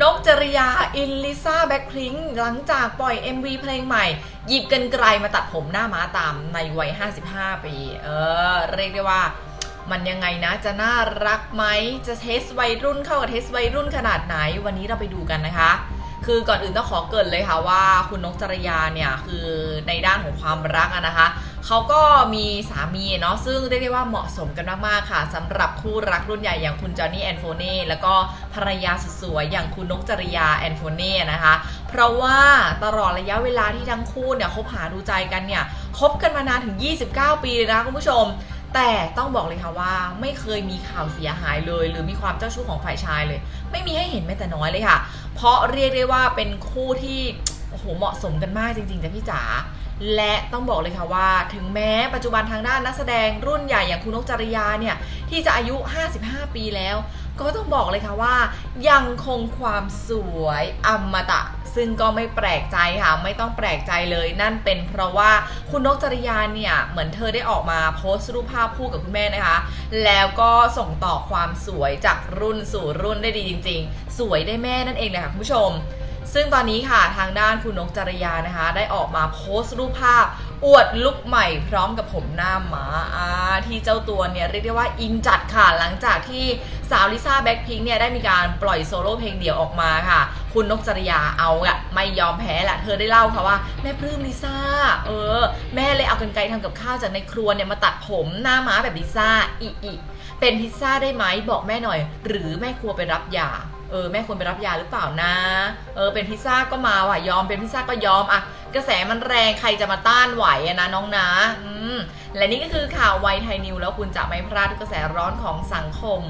นกจริยา อินลิซาแบ็คพลิงหลังจากปล่อย MV เพลงใหม่ หยิบกันไกลมาตัดผมหน้าม้าตามในวัย 55 ปี เออ เรียกได้ว่า มันยังไงนะ จะน่ารักไหม จะเทสวัยรุ่นเข้ากับเทสวัยรุ่นขนาดไหน วันนี้เราไปดูกันนะคะ คือก่อนอื่นต้องขอเกินเลยค่ะว่าคุณนกจริยาเนี่ย คือในด้านของความรักนะคะ เขาก็มีสามีเนาะซึ่งเรียกได้ว่าเหมาะสมกันมาก ๆ ค่ะสำหรับคู่รักรุ่นใหญ่อย่างคุณจอห์นนี่แอนโฟเน่แล้วก็ภรรยาสุดสวยอย่างคุณนกจริยาแอนโฟเน่นะคะ เพราะว่าตลอดระยะเวลาที่ทั้งคู่เนี่ยคบหาดูใจกันเนี่ยคบกันมานานถึง 29 ปีเลยนะคุณผู้ชมแต่ต้องบอกเลยค่ะว่าไม่เคยมีข่าวเสียหายเลย หรือมีความเจ้าชู้ของฝ่ายชายเลย ไม่มีให้เห็นแม้แต่น้อยเลยค่ะ เพราะเรียกได้ว่าเป็นคู่ที่โอ้โหเหมาะสมกันมากจริงๆจ้ะพี่จ๋า และต้องบอกเลยค่ะว่า ถึงแม้ปัจจุบันทางด้านนักแสดงรุ่นใหญ่อย่างคุณนกจริยาเนี่ย ที่จะอายุ 55 ปีแล้ว ก็ต้องบอกเลยค่ะว่า ยังคงความสวยอมตะ ซึ่งก็ไม่แปลกใจค่ะ ไม่ต้องแปลกใจเลย นั่นเป็นเพราะว่าคุณนกจริยาเนี่ย เหมือนเธอได้ออกมาโพสต์รูปภาพคู่กับคุณแม่นะคะ แล้วก็ส่งต่อความสวยจากรุ่นสู่รุ่นได้ดีจริง ๆ สวยได้แม่นั่นเองเลยค่ะคุณผู้ชม ซึ่งตอนนี้ค่ะทางด้านคุณนกจริยานะคะ ได้ออกมาโพสต์รูปภาพ อวดลุคใหม่พร้อมกับผมหน้าหมาที่เจ้าตัวเนี่ยเรียกได้ว่าอินจัดค่ะ หลังจากที่สาวลิซ่าแบ็คพิงเนี่ยได้มีการปล่อยโซโล่เพลงเดี่ยวออกมาค่ะ คุณนกจริยาเอาอะไม่ยอมแพ้แหละเธอได้เล่าค่ะว่า แม่ปลื้มลิซ่า เออ แม่เลยเอากันไกรทำกับข้าวจากในครัวเนี่ยมาตัดผมหน้าม้าแบบลิซ่าอีอีเป็นพิซซ่าได้ไหมบอกแม่หน่อย หรือแม่ครัวไปรับยา เออแม่ควรไปรับยาหรือเปล่านะ เออเป็นพิซซ่าก็มาว่ะยอมเป็นพิซซ่าก็ยอมอะกระแสมันแรงใครจะมาต้านไหวอะนะน้องนะอืมและนี่ก็คือข่าวไวไทยนิวแล้วคุณจะไม่พลาดทุกกระแสร้อนของสังคม